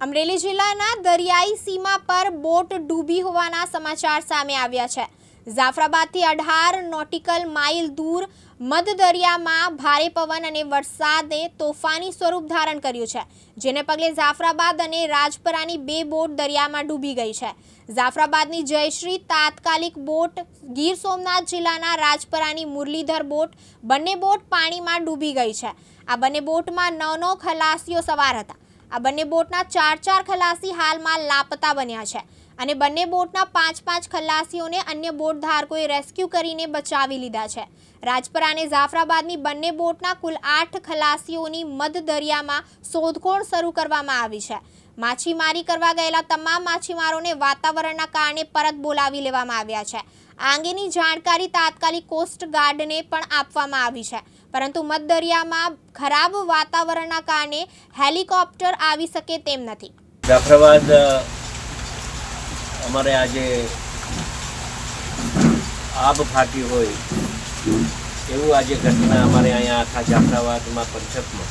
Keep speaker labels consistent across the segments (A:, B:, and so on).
A: અમરેલી જિલ્લાના દરિયાઈ સીમા પર બોટ ડૂબી હોવાના સમાચાર સામે આવ્યા છે. જાફરાબાદથી અઢાર નોટિકલ માઇલ દૂર મધ દરિયામાં ભારે પવન અને વરસાદે તોફાની સ્વરૂપ ધારણ કર્યું છે, જેને પગલે જાફરાબાદ અને રાજપરાની બે બોટ દરિયામાં ડૂબી ગઈ છે. જાફરાબાદની જયશ્રી તાત્કાલિક બોટ ગીર સોમનાથ જિલ્લાના રાજપરાની મુરલીધર બોટ બંને બોટ પાણીમાં ડૂબી ગઈ છે. આ બંને બોટમાં નવ નવ ખલાસીઓ સવાર હતા. આ બંને બોટના ચાર ચાર ખલાસી હાલમાં લાપતા બન્યા છે. અને બંને બોટના પાંચ પાંચ ખલાસીઓને અન્ય બોટ ધારકોએ રેસ્ક્યુ કરીને બચાવી લીધા છે. રાજપરા અને જાફરાબાદની બંને બોટના કુલ આઠ ખલાસીઓની મધ દરિયામાં શોધખોળ શરૂ કરવામાં આવી છે. માછીમારી કરવા ગયેલા તમામ માછીમારોને વાતાવરણના કારણે પરત બોલાવી લેવામાં આવ્યા છે. આ અંગેની જાણકારી તાત્કાલિક કોસ્ટ ગાર્ડને પણ આપવામાં આવી છે. પરંતુ મધદરિયામાં ખરાબ વાતાવરણના કારણે હેલિકોપ્ટર આવી શકે તેમ નથી.
B: જાફરાબાદ અમારે આજે આબ ફાટી હોય એવું આજે ઘટના અમારે અહીંયા આખા જાફરાબાદમાં પંથકમાં.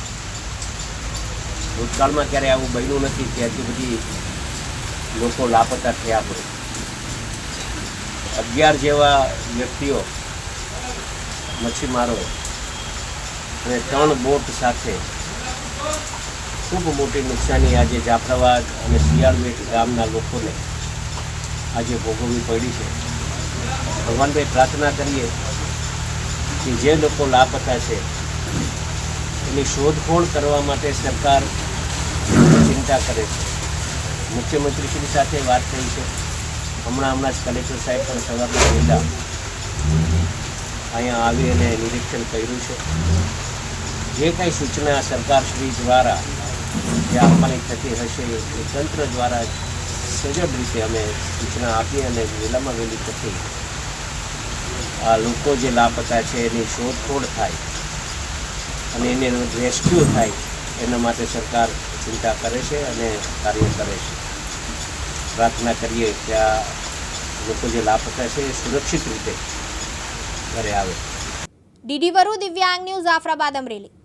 B: ભૂતકાળમાં ક્યારે આવું બન્યું નથી કે આટલી બધી લોકો લાપતા થયા હોય. અગિયાર જેવા વ્યક્તિઓ મચ્છીમારો અને ત્રણ બોટ સાથે ખૂબ મોટી નુકસાની આજે જાફરાબાદ અને શિયાળબેટ ગામના લોકોને આજે ભોગવવી પડી છે. ભગવાનભાઈ પ્રાર્થના કરીએ કે જે લોકો લાપતા છે, એની શોધખોળ કરવા માટે સરકાર ચિંતા કરે છે. મુખ્યમંત્રીશ્રી સાથે વાત થઈ છે. હમણાં હમણાં જ કલેક્ટર સાહેબ પણ સવારના વહેલા અહીંયા આવી અને નિરીક્ષણ કર્યું છે. જે કાંઈ સૂચના સરકારશ્રી દ્વારા જે આપવાની થતી હશે, એ તંત્ર દ્વારા સજગ રીતે અમે સૂચના આપી અને વહેલામાં વહેલી થતી. આ લોકો જે લાપતા છે, એની શોધખોળ થાય અને એને રેસ્ક્યુ થાય, એના માટે સરકાર ચિંતા કરે છે અને કાર્ય કરે છે. પ્રાર્થના કરીએ કે આ લોકો જે લાપતા છે, એ સુરક્ષિત રીતે ઘરે આવે.
A: ડીડી વરુ દિવ્યાંગ ન્યૂઝ જાફરાબાદ અમરેલી.